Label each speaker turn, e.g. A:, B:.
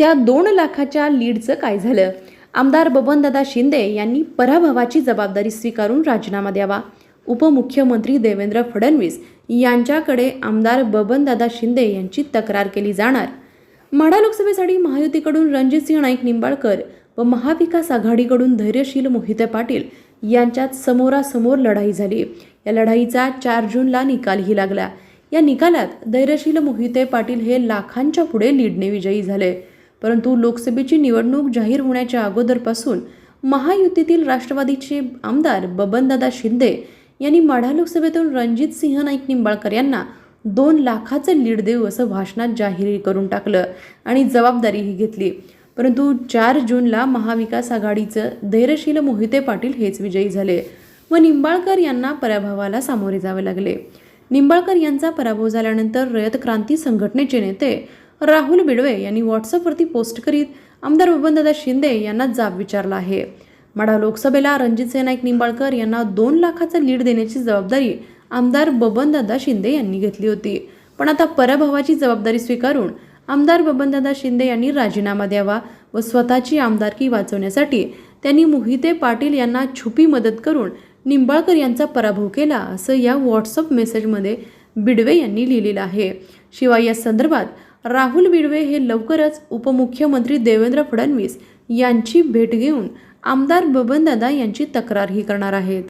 A: त्या दोन लाखाच्या लीडचं काय झालं? आमदार बबनदादा शिंदे यांनी पराभवाची जबाबदारी स्वीकारून राजीनामा द्यावा. उपमुख्यमंत्री देवेंद्र फडणवीस यांच्याकडे आमदार बबनदादा शिंदे यांची तक्रार केली जाणार. माढा लोकसभेसाठी महायुतीकडून रणजितसिंह नाईक निंबाळकर व महाविकास आघाडीकडून धैर्यशील मोहिते पाटील यांच्यात समोरासमोर लढाई झाली. या लढाईचा चार जूनला निकालही लागला. या निकालात धैर्यशील मोहिते पाटील हे लाखांच्या पुढे लीडने विजयी झाले. परंतु लोकसभेची निवडणूक जाहीर होण्याच्या अगोदरपासून महायुतीतील राष्ट्रवादीचे आमदार बबनदादा शिंदे यांनी माढा लोकसभेतून रणजित सिंह नाईक निंबाळकर यांना दोन लाखाचं लीड देऊ असं भाषणात जाहीर करून टाकलं आणि जबाबदारीही घेतली. परंतु चार जूनला महाविकास आघाडीचं धैर्यशील मोहिते पाटील हेच विजयी झाले व निंबाळकर यांना पराभवाला सामोरे जावे लागले. निंबाळकर यांचा पराभव झाल्यानंतर रयत क्रांती संघटनेचे नेते राहुल बिडवे यांनी व्हॉट्सअपवरती पोस्ट करीत आमदार बबनदादा शिंदे यांना जाब विचारला आहे. माढा लोकसभेला रणजितसिंह नाईक निंबाळकर यांना दोन लाखाचं लीड देण्याची जबाबदारी आमदार बबनदादा शिंदे यांनी घेतली होती. पण आता पराभवाची जबाबदारी स्वीकारून आमदार बबनदादा शिंदे यांनी राजीनामा द्यावा व स्वतःची आमदारकी वाचवण्यासाठी त्यांनी मोहिते पाटील यांना छुपी मदत करून निंबाळकर यांचा पराभव केला असं या व्हॉट्सअप मेसेजमध्ये बिडवे यांनी लिहिलेलं आहे. शिवाय या संदर्भात राहुल बिडवे हे लवकरच उपमुख्यमंत्री देवेंद्र फडणवीस यांची भेट घेऊन आमदार बबनदादा यांची तक्रारही करणार आहेत.